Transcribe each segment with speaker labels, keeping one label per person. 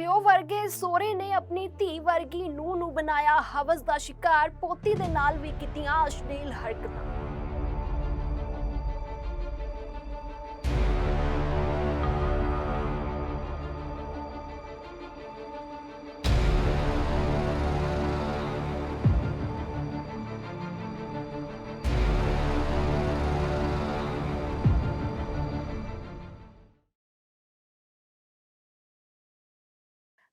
Speaker 1: ਪਿਓ ਵਰਗੇ ਸੋਹਰੇ ਨੇ ਆਪਣੀ ਧੀ ਵਰਗੀ ਨੂੰਹ ਨੂੰ ਬਣਾਇਆ ਹਵਸ ਦਾ ਸ਼ਿਕਾਰ, ਪੋਤੀ ਦੇ ਨਾਲ ਵੀ ਕੀਤੀਆਂ ਅਸ਼ਲੀਲ ਹਰਕਤਾਂ।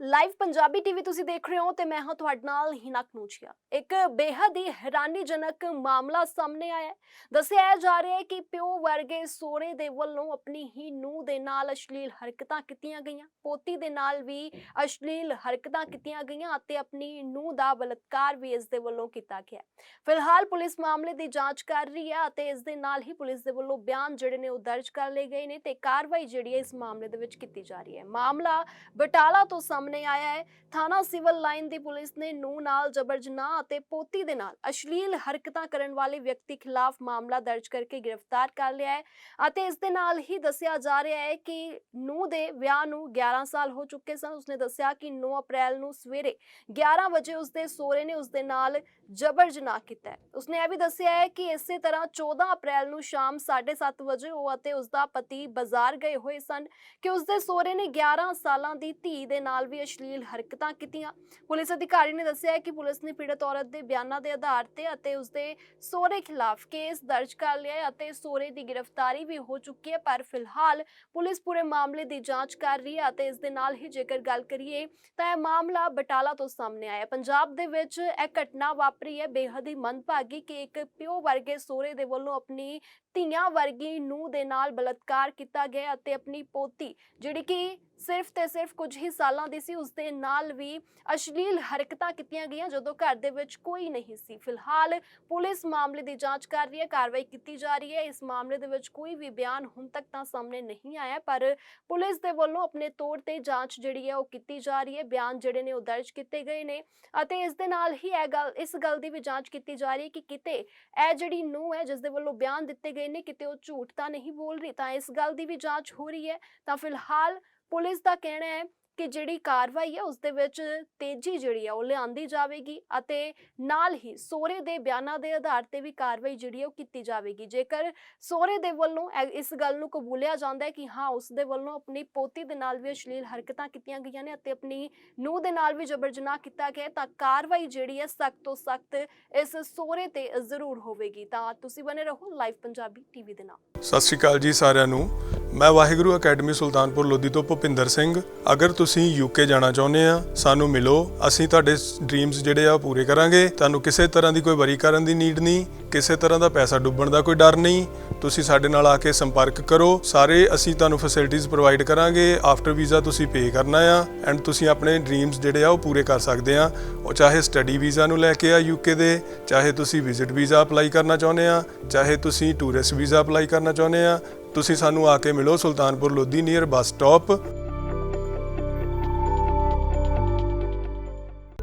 Speaker 1: ਲਾਈਵ ਪੰਜਾਬੀ ਟੀਵੀ ਤੁਸੀਂ ਦੇਖ ਰਹੇ ਹੋ ਤੇ ਮੈਂ ਹਾਂ ਤੁਹਾਡੇ ਨਾਲ ਹਿਨਕ ਨੂਚੀਆ ਇੱਕ ਬੇਹੱਦ ਹੀ ਹੈਰਾਨੀਜਨਕ ਮਾਮਲਾ ਸਾਹਮਣੇ ਆਇਆ ਹੈ। ਦੱਸਿਆ ਜਾ ਰਿਹਾ ਹੈ ਕਿ ਪਿਓ ਵਰਗੇ ਸੋਰੇ ਦੇ ਵੱਲੋਂ ਆਪਣੀ ਹੀ ਨੂੰਹ ਦੇ ਨਾਲ ਅਸ਼ਲੀਲ ਹਰਕਤਾਂ ਕੀਤੀਆਂ ਗਈਆਂ। ਪੋਤੀ ਦੇ ਨਾਲ ਵੀ ਅਸ਼ਲੀਲ ਹਰਕਤਾਂ ਕੀਤੀਆਂ ਗਈਆਂ ਅਤੇ ਆਪਣੀ ਨੂੰਹ ਦਾ ਬਲਾਤਕਾਰ ਵੀ ਇਸ ਦੇ ਵੱਲੋਂ ਕੀਤਾ ਗਿਆ ਫਿਲਹਾਲ ਪੁਲਿਸ ਮਾਮਲੇ ਦੀ ਜਾਂਚ ਕਰ ਰਹੀ ਹੈ ਅਤੇ ਇਸ ਦੇ ਨਾਲ ਹੀ ਪੁਲਿਸ ਦੇ ਵੱਲੋਂ ਬਿਆਨ ਜਿਹੜੇ ਨੇ ਉਹ ਦਰਜ ਕਰ ਲਏ ਗਏ ਨੇ ਤੇ ਕਾਰਵਾਈ ਜਿਹੜੀ ਹੈ ਇਸ ਮਾਮਲੇ ਦੇ ਵਿੱਚ ਕੀਤੀ ਜਾ ਰਹੀ ਹੈ। ਮਾਮਲਾ ਬਟਾਲਾ ਤੋਂ ਸਾਹਮਣੇ ਆਇਆ ਹੈ। ਥਾਣਾ ਸਿਵਲ ਲਾਈਨ ਦੀ ਪੁਲਿਸ ਨੇ ਨੂੰ ਨਾਲ ਜਬਰ ਜਨਾਹ ਅਤੇ ਪੋਤੀ ਦੇ ਨਾਲ ਅਸ਼ਲੀਲ ਹਰਕਤਾਂ ਕਰਨ ਵਾਲੇ ਵਿਅਕਤੀ ਖਿਲਾਫ ਮਾਮਲਾ ਦਰਜ ਕਰਕੇ ਗ੍ਰਿਫਤਾਰ ਕਰ ਲਿਆ ਹੈ ਅਤੇ ਇਸ ਦੇ ਨਾਲ ਹੀ ਦੱਸਿਆ ਜਾ ਰਿਹਾ ਹੈ ਕਿ ਨੂੰ ਦੇ ਵਿਆਹ ਨੂੰ 11 ਸਾਲ ਹੋ ਚੁੱਕੇ ਸਨ। ਉਸਨੇ ਦੱਸਿਆ ਕਿ 9 ਅਪ੍ਰੈਲ ਨੂੰ ਸਵੇਰੇ 11 ਵਜੇ ਉਸਦੇ ਸਹੁਰੇ ਨੇ ਉਸਦੇ ਨਾਲ ਜਬਰ ਜਨਾਹ ਕੀਤਾ ਹੈ। ਉਸਨੇ ਇਹ ਵੀ ਦੱਸਿਆ ਹੈ ਕਿ ਇਸੇ ਤਰ੍ਹਾਂ 14 ਅਪ੍ਰੈਲ ਨੂੰ ਸ਼ਾਮ 7:30 ਵਜੇ ਉਹ ਅਤੇ ਉਸਦਾ ਪਤੀ ਬਾਜ਼ਾਰ ਗਏ ਹੋਏ ਸਨ ਕਿ ਉਸਦੇ ਸਹੁਰੇ ਨੇ 11 ਸਾਲਾਂ ਦੀ ਧੀ ਦੇ ਨਾਲ ਵੀ ਅਸ਼ਲੀਲ ਹਰਕਤਾਂ ਕੀਤੀਆਂ। ਪੁਲਿਸ ਅਧਿਕਾਰੀ ਨੇ ਦੱਸਿਆ ਕਿ ਪੁਲਿਸ ਨੇ ਪੀੜਤ ਔਰਤ ਦੇ ਬਿਆਨਾਂ ਦੇ ਆਧਾਰ ਤੇ ਅਤੇ ਉਸਦੇ ਸਹੁਰੇ ਖਿਲਾਫ ਕੇਸ ਦਰਜ ਕਰ ਲਿਆ ਹੈ ਅਤੇ ਸਹੁਰੇ ਦੀ ਗ੍ਰਿਫਤਾਰੀ ਵੀ ਹੋ ਚੁੱਕੀ ਹੈ, ਪਰ ਫਿਲਹਾਲ ਪੁਲਿਸ ਪੂਰੇ ਮਾਮਲੇ ਦੀ ਜਾਂਚ ਕਰ ਰਹੀ ਹੈ ਅਤੇ ਇਸ ਦੇ ਨਾਲ ਹੀ ਜੇਕਰ ਗੱਲ ਕਰੀਏ ਤਾਂ ਇਹ ਮਾਮਲਾ ਬਟਾਲਾ ਤੋਂ ਸਾਹਮਣੇ ਆਇਆ ਪੰਜਾਬ ਦੇ ਵਿੱਚ ਇਹ ਘਟਨਾ ਵਾਪਰੀ ਹੈ। ਬੇਹੱਦ ਹੀ ਮੰਦਭਾਗੀ ਕਿ ਇੱਕ ਪਿਓ ਵਰਗੇ ਸੋਹਰੇ ਦੇ ਵੱਲੋਂ ਆਪਣੀ ਧੀਆਂ ਵਰਗੀ ਨੂੰਹ ਦੇ ਨਾਲ ਬਲਾਤਕਾਰ ਕੀਤਾ ਗਿਆ ਅਤੇ ਆਪਣੀ ਪੋਤੀ, ਜਿਹੜੀ ਕਿ ਸਿਰਫ ਤੇ ਸਿਰਫ ਕੁਝ ਹੀ ਸਾਲਾਂ ਦੀ ਸੀ ਉਸ ਦੇ ਨਾਲ ਵੀ ਅਸ਼ਲੀਲ ਹਰਕਤਾਂ ਕੀਤੀਆਂ ਗਈਆਂ, ਜਦੋਂ ਘਰ ਦੇ ਵਿੱਚ ਕੋਈ ਨਹੀਂ ਸੀ। ਫਿਲਹਾਲ ਪੁਲਿਸ ਮਾਮਲੇ ਦੀ ਜਾਂਚ ਕਰ ਰਹੀ ਹੈ, ਕਾਰਵਾਈ ਕੀਤੀ ਜਾ ਰਹੀ ਹੈ। ਇਸ ਮਾਮਲੇ ਦੇ ਵਿੱਚ ਕੋਈ ਵੀ ਬਿਆਨ ਹੁਣ ਤੱਕ ਤਾਂ ਸਾਹਮਣੇ ਨਹੀਂ ਆਇਆ, ਪਰ ਪੁਲਿਸ ਦੇ ਵੱਲੋਂ ਆਪਣੇ ਤੌਰ ਤੇ ਜਾਂਚ ਜਿਹੜੀ ਹੈ, ਉਹ ਕੀਤੀ ਜਾ ਰਹੀ ਹੈ। ਬਿਆਨ ਜਿਹੜੇ ਨੇ, ਉਹ ਦਰਜ ਕੀਤੇ ਗਏ ਨੇ ਅਤੇ ਇਸ ਦੇ ਨਾਲ ਹੀ ਇਹ ਗੱਲ, ਇਸ ਗੱਲ ਦੀ ਵੀ ਜਾਂਚ ਕੀਤੀ ਜਾ ਰਹੀ ਹੈ ਕਿ ਕਿਤੇ ਇਹ ਜਿਹੜੀ ਨੂੰ ਹੈ ਜਿਸ ਦੇ ਵੱਲੋਂ ਬਿਆਨ ਦਿੱਤੇ ਗਏ ਨੇ ਕਿਤੇ ਉਹ ਝੂਠ ਤਾਂ ਨਹੀਂ ਬੋਲ ਰਹੀ, ਤਾਂ ਇਸ ਗੱਲ ਦੀ ਵੀ ਜਾਂਚ ਹੋ ਰਹੀ ਹੈ। ਤਾਂ ਫਿਲਹਾਲ ਪੁਲਿਸ ਦਾ ਕਹਿਣਾ ਹੈ ਕਿ ਜਿਹੜੀ ਕਾਰਵਾਈ ਹੈ ਉਸ ਦੇ ਵਿੱਚ ਤੇਜ਼ੀ ਜਿਹੜੀ ਹੈ ਉਹ ਲਿਆਂਦੀ ਜਾਵੇਗੀ ਅਤੇ ਨਾਲ ਹੀ ਸੋਰੇ ਦੇ ਬਿਆਨਾਂ ਦੇ ਆਧਾਰ ਤੇ ਵੀ ਕਾਰਵਾਈ ਜਿਹੜੀ ਹੈ ਉਹ ਕੀਤੀ ਜਾਵੇਗੀ। ਜੇਕਰ ਸੋਰੇ ਦੇ ਵੱਲੋਂ ਇਸ ਗੱਲ ਨੂੰ ਕਬੂਲਿਆ ਜਾਂਦਾ ਹੈ ਕਿ ਹਾਂ, ਉਸ ਦੇ ਵੱਲੋਂ ਆਪਣੀ ਪੋਤੀ ਦੇ ਨਾਲ ਵੀ ਅਸ਼ਲੀਲ ਹਰਕਤਾਂ ਕੀਤੀਆਂ ਗਈਆਂ ਨੇ ਅਤੇ ਆਪਣੀ ਨੂੰਹ ਦੇ ਨਾਲ ਵੀ ਜਬਰ ਜਨਾਹ ਕੀਤਾ ਗਿਆ ਤਾਂ ਕਾਰਵਾਈ ਜਿਹੜੀ ਹੈ ਸਖਤ ਤੋਂ ਸਖਤ ਇਸ ਸੋਰੇ ਤੇ ਜ਼ਰੂਰ ਹੋਵੇਗੀ। ਤਾਂ ਤੁਸੀਂ ਬਨੇ ਰਹੋ ਲਾਈਵ ਪੰਜਾਬੀ ਟੀਵੀ ਦੇ ਨਾਲ।
Speaker 2: ਸਤਿ ਸ਼੍ਰੀ ਅਕਾਲ ਜੀ ਸਾਰਿਆਂ ਨੂੰ। ਮੈਂ ਵਾਹਿਗੁਰੂ ਅਕੈਡਮੀ ਸੁਲਤਾਨਪੁਰ ਲੋਧੀ ਤੋਂ ਭੁਪਿੰਦਰ ਸਿੰਘ। ਅਗਰ ਤੁਸੀਂ ਯੂਕੇ ਜਾਣਾ ਚਾਹੁੰਦੇ ਆ, ਸਾਨੂੰ ਮਿਲੋ, ਅਸੀਂ ਤੁਹਾਡੇ ਡ੍ਰੀਮਸ ਜਿਹੜੇ ਆ ਉਹ ਪੂਰੇ ਕਰਾਂਗੇ। ਤੁਹਾਨੂੰ ਕਿਸੇ ਤਰ੍ਹਾਂ ਦੀ ਕੋਈ ਵਰੀ ਕਰਨ ਦੀ ਨੀਡ ਨਹੀਂ, ਕਿਸੇ ਤਰ੍ਹਾਂ ਦਾ ਪੈਸਾ ਡੁੱਬਣ ਦਾ ਕੋਈ ਡਰ ਨਹੀਂ। ਤੁਸੀਂ ਸਾਡੇ ਨਾਲ ਆ ਕੇ ਸੰਪਰਕ ਕਰੋ, ਸਾਰੇ ਅਸੀਂ ਤੁਹਾਨੂੰ ਫੈਸਿਲਿਟੀਆਂ ਪ੍ਰੋਵਾਈਡ ਕਰਾਂਗੇ ਆਫਟਰ ਵੀਜ਼ਾ ਤੁਸੀਂ ਪੇ ਕਰਨਾ ਆ ਐਂਡ ਤੁਸੀਂ ਆਪਣੇ ਡ੍ਰੀਮਸ ਜਿਹੜੇ ਆ ਉਹ ਪੂਰੇ ਕਰ ਸਕਦੇ ਆ। ਉਹ ਚਾਹੇ ਸਟੱਡੀ ਵੀਜ਼ਾ ਨੂੰ ਲੈ ਕੇ ਆ ਯੂਕੇ ਦੇ, ਚਾਹੇ ਤੁਸੀਂ ਵਿਜ਼ਿਟ ਵੀਜ਼ਾ ਅਪਲਾਈ ਕਰਨਾ ਚਾਹੁੰਦੇ ਆ, ਚਾਹੇ ਤੁਸੀਂ ਟੂਰਿਸਟ ਵੀਜ਼ਾ ਅਪਲਾਈ ਕਰਨਾ ਚਾਹੁੰਦੇ ਆ, ਤੁਸੀਂ ਸਾਨੂੰ ਆ ਕੇ ਮਿਲੋ Sultanpur Lodhi near bus stop